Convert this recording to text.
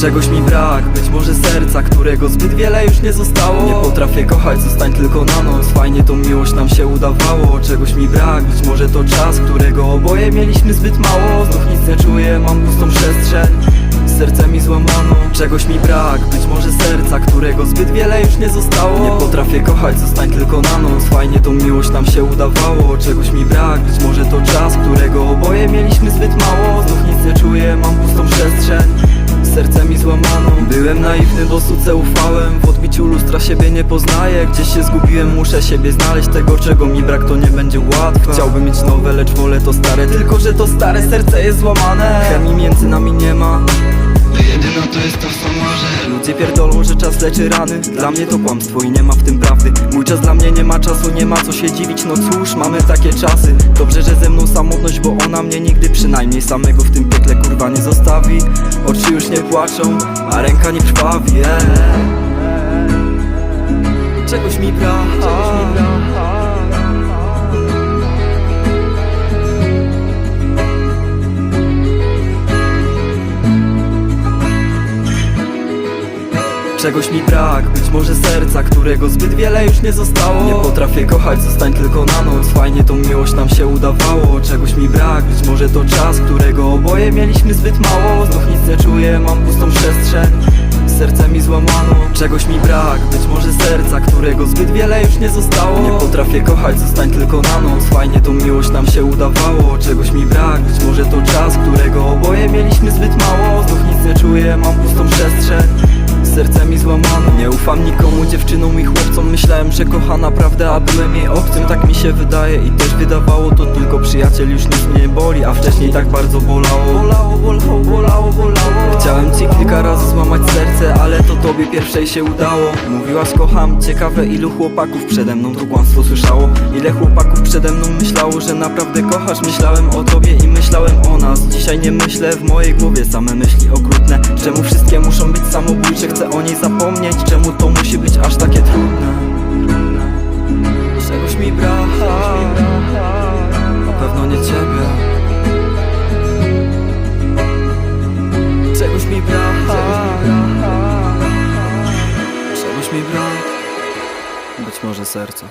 Czegoś mi brak, być może serca, którego zbyt wiele już nie zostało. Nie potrafię kochać, zostań tylko na noc. Fajnie tą miłość nam się udawało. Czegoś mi brak, być może to czas, którego oboje mieliśmy zbyt mało. Znów nic nie czuję, mam pustą przestrzeń. Serce mi złamano, czegoś mi brak Być może serca, którego zbyt wiele już nie zostało. Nie potrafię kochać, zostań tylko na noc. Fajnie tą miłość nam się udawało. Czegoś mi brak, być może to czas, którego oboje mieliśmy zbyt mało Byłem naiwny, bo suce ufałem. W odbiciu lustra siebie nie poznaję. Gdzieś się zgubiłem, muszę siebie znaleźć. Tego czego mi brak to nie będzie łatwe. Chciałbym mieć nowe, lecz wolę to stare. Tylko, że to stare serce jest złamane. Chemii między nami nie ma. Jedyna to jest to w samoże Ludzie pierdolą, że czas leczy rany. Dla mnie to kłamstwo i nie ma w tym prawdy. Mój czas dla mnie nie ma czasu, nie ma co się dziwić. No cóż, mamy takie czasy. Dobrze, że ze mną samotność, ona mnie nigdy przynajmniej samego w tym piekle kurwa nie zostawi Oczy już nie płaczą, a ręka nie krwawi yeah. Czegoś mi brak, czegoś mi brak Czegoś mi brak, być może serca, którego zbyt wiele już nie zostało. Nie potrafię kochać, zostań tylko na noc. Fajnie tą miłość nam się udawało. Czegoś mi brak, być może to czas, którego oboje mieliśmy zbyt mało. Znów nic nie czuję, mam pustą przestrzeń. Serce mi złamano, czegoś mi brak Być może serca, którego zbyt wiele już nie zostało. Nie potrafię kochać, zostań tylko na noc. Fajnie tą miłość nam się udawało. Czegoś mi brak, być może to czas, którego oboje mieliśmy zbyt mało. Znów nic nie czuję, mam pustą przestrzeń ufam nikomu, dziewczynom i chłopcom. Myślałem, że kocha naprawdę, a byłem jej obcym Tak mi się wydaje i też wydawało To tylko przyjaciel, już nic mnie nie boli A wcześniej tak bardzo bolało. Bolało, bolało, bolało, bolało. Chciałem ci kilka razy złamać serce Ale to tobie pierwszej się udało. Mówiłaś kocham, ciekawe ilu chłopaków przede mną to kłamstwo słyszało. Ile chłopaków przede mną myślało, że naprawdę kochasz. Myślałem o tobie i myślałem o nas. Dzisiaj nie myślę w mojej głowie same myśli okrutne. Czemu wszystkie muszą być samobójcze, chcę o niej zapomnieć. Czemu Może serca